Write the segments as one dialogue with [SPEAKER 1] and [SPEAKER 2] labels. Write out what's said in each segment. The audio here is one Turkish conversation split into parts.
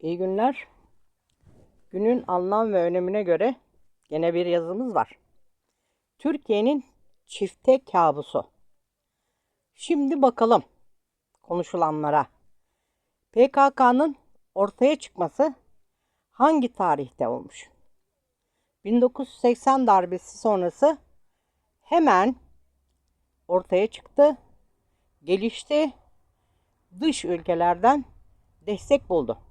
[SPEAKER 1] İyi günler. Günün anlam ve önemine göre gene bir yazımız var. Türkiye'nin çifte kabusu. Şimdi bakalım konuşulanlara. PKK'nın ortaya çıkması hangi tarihte olmuş? 1980 darbesi sonrası hemen ortaya çıktı, gelişti, dış ülkelerden destek buldu.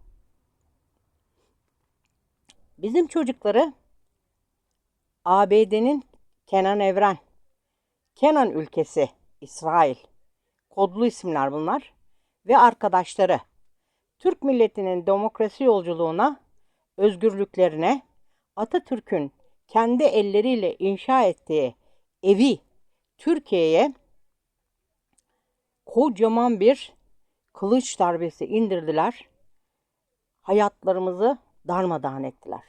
[SPEAKER 1] Bizim çocukları ABD'nin Kenan Evren, Kenan ülkesi, İsrail, kodlu isimler bunlar ve arkadaşları Türk milletinin demokrasi yolculuğuna, özgürlüklerine, Atatürk'ün kendi elleriyle inşa ettiği evi Türkiye'ye kocaman bir kılıç darbesi indirdiler. Hayatlarımızı darmadağın ettiler.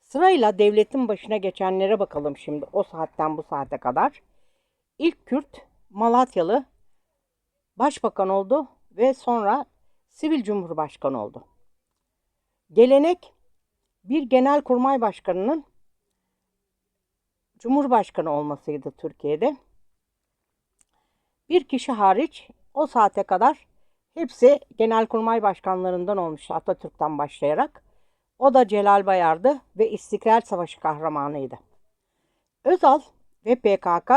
[SPEAKER 1] Sırayla devletin başına geçenlere bakalım şimdi o saatten bu saate kadar. İlk Kürt Malatyalı başbakan oldu ve sonra sivil cumhurbaşkanı oldu. Gelenek bir genelkurmay başkanının cumhurbaşkanı olmasıydı Türkiye'de. Bir kişi hariç o saate kadar hepsi genelkurmay başkanlarından olmuştu Atatürk'ten başlayarak. O da Celal Bayar'dı ve İstiklal Savaşı kahramanıydı. Özal ve PKK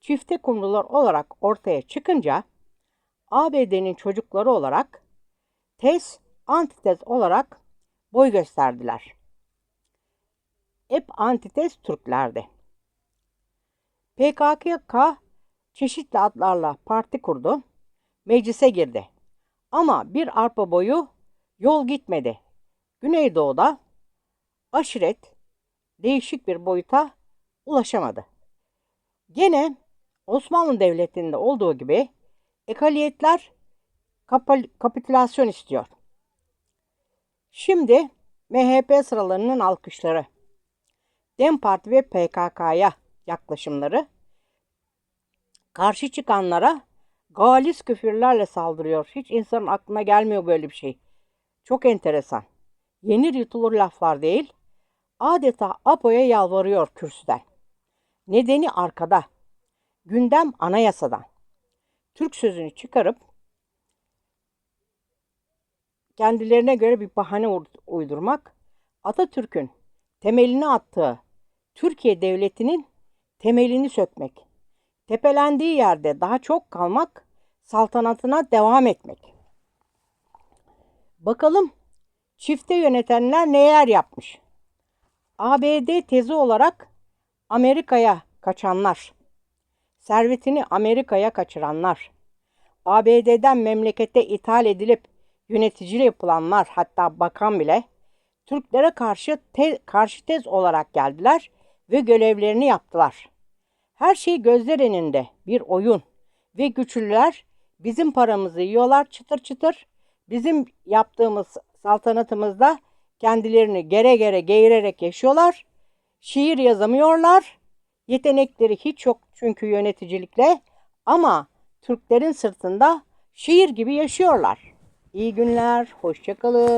[SPEAKER 1] çifte kumrular olarak ortaya çıkınca ABD'nin çocukları olarak tez, antitez olarak boy gösterdiler. Hep antitez Türklerdi. PKK çeşitli adlarla parti kurdu, meclise girdi. Ama bir arpa boyu yol gitmedi. Güneydoğu'da aşiret değişik bir boyuta ulaşamadı. Gene Osmanlı Devleti'nde olduğu gibi ekaliyetler kapitülasyon istiyor. Şimdi MHP sıralarının alkışları, DEM Parti ve PKK'ya yaklaşımları, karşı çıkanlara galis küfürlerle saldırıyor. Hiç insanın aklına gelmiyor böyle bir şey. Çok enteresan. Yenir yutulur laflar değil. Adeta APO'ya yalvarıyor kürsüden. Nedeni arkada. Gündem anayasadan. Türk sözünü çıkarıp kendilerine göre bir bahane uydurmak, Atatürk'ün temelini attığı Türkiye Devleti'nin temelini sökmek, tepelendiği yerde daha çok kalmak, saltanatına devam etmek. Bakalım çifte yönetenler neler yapmış? ABD tezi olarak Amerika'ya kaçanlar, servetini Amerika'ya kaçıranlar, ABD'den memlekete ithal edilip yönetici yapılanlar hatta bakan bile Türklere karşı te karşı tez olarak geldiler ve görevlerini yaptılar. Her şey gözler önünde bir oyun ve güçlüler bizim paramızı yiyorlar çıtır çıtır. Bizim yaptığımız saltanatımızda kendilerini gere gere geğirerek yaşıyorlar. Şiir yazamıyorlar. Yetenekleri hiç yok çünkü yöneticilikle ama Türklerin sırtında şiir gibi yaşıyorlar. İyi günler, hoşçakalın.